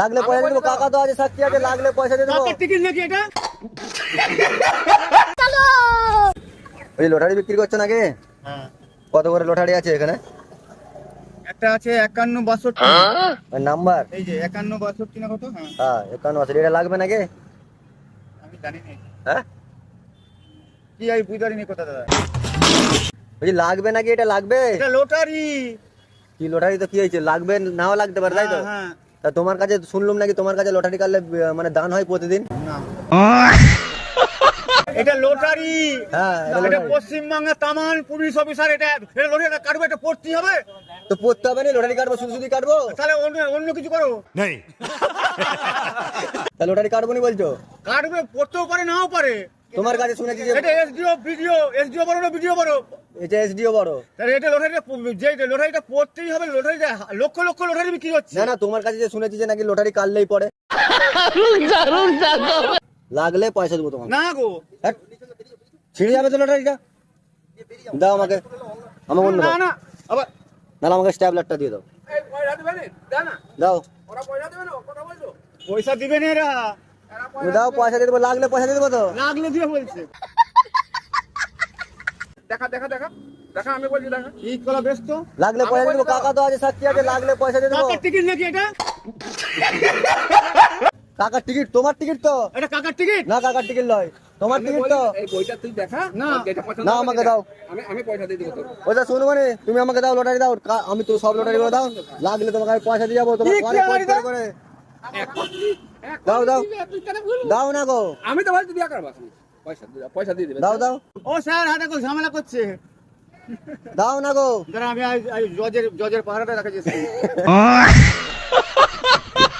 লাগলে পয়সা দেবো কাকা তো আছে সাক্ষী আছে লাগলে পয়সা দিয়ে দেবো। টিকিট নাকি এটা? ওই লটারি বিক্রি করছ নাকি? হ্যাঁ। কত করে লটারি আছে এখানে? একটা আছে একান্ন বাষট্টি। নাম্বার? এই যে একান্ন বাষট্টি না কত? হ্যাঁ। হ্যাঁ একান্ন এটা লাগবে নাকি? আমি জানি না। হ্যাঁ? কি আমি বুঝতে পারিনি কথা দাদা? লাগবে নাকি এটা লাগবে? এটা লটারি। কি লটারি তো কি হয়েছে? লাগবে নাও লাগতে পারে তাই তো? হ্যাঁ তা তোমার কাছে শুনলাম নাকি? তোমার কাছে লটারি কাটলে মানে দান হয় প্রতিদিন? এটা লটারি। হ্যাঁ এটা। পশ্চিমবঙ্গের তামান পুলিশ অফিসার এটা এটা লটারি এটা কাটবে এটা পড়তে হবে। তো পড়তে হবে না লটারি কাটবো শুধু শুধু কাটবো? তাহলে অন্য অন্য কিছু করো। তা লটারি কাটবো নি বলছো? কাটবে পড়তেও পারে নাও পারে। তোমার কাছে শুনেছি যে এটা এসডিও ভিডিও এসডিও বড় না ভিডিও বড়? এটা এসডিও বড়। তাহলে এটা লটারিটা যে লটারিটা পড়তেই হবে লটারিটা লক্ষ লক্ষ লটারি বিক্রি হচ্ছে। না না তোমার কাছে যে শুনেছি যে নাকি লটারি কাটলেই পড়ে। লাগলে পয়সা দেবো তোমাকে। না গো। হ্যাট। ছিঁড়ে যাবে তো লটারিটা? দাও আমাকে। আমাকে না না আবার নাহলে আমাকে স্ট্যাবলারটা দিয়ে দাও। দাও পয়সা দিবে না এরা। দাও পয়সা দিয়ে দেবো লাগলে পয়সা দিয়ে দেবো তো। লাগলে দিয়ে বলছে। দেখা দেখা দেখা। দেখা আমি বলছি দেখা। কি করা বেশ লাগলে পয়সা দিয়ে দেবো কাকা তো আছে সাক্ষী আছে লাগলে পয়সা দিয়ে দেবো। টিকিট নাকি এটা? কাকার টিকিট তোমার টিকিট তো। এটা কাকার টিকিট না কাকার টিকিট নয়। তোমার টিকিট তো। এই বইটা তুই দেখা না। আমাকে দাও। আমি আমি পয়সা দিয়ে দেবো তোকে। ওটা শুনব না? তুমি আমাকে দাও লটারি দাও। আমি তো সব লটারি করে দাও। লাগলে তোমাকে আমি পয়সা দিয়ে যাব তোমার? করে। দাও, দাও। তুই দাও না গো। আমি তো বলছি দিয়া করবা পয়সা পয়সা দিয়ে দেবে। দাও দাও। ও স্যার হাতে কো ঝামেলা করছে। দাও না গো। আমি জজের জজের পাহারাটা রাখা যাচ্ছে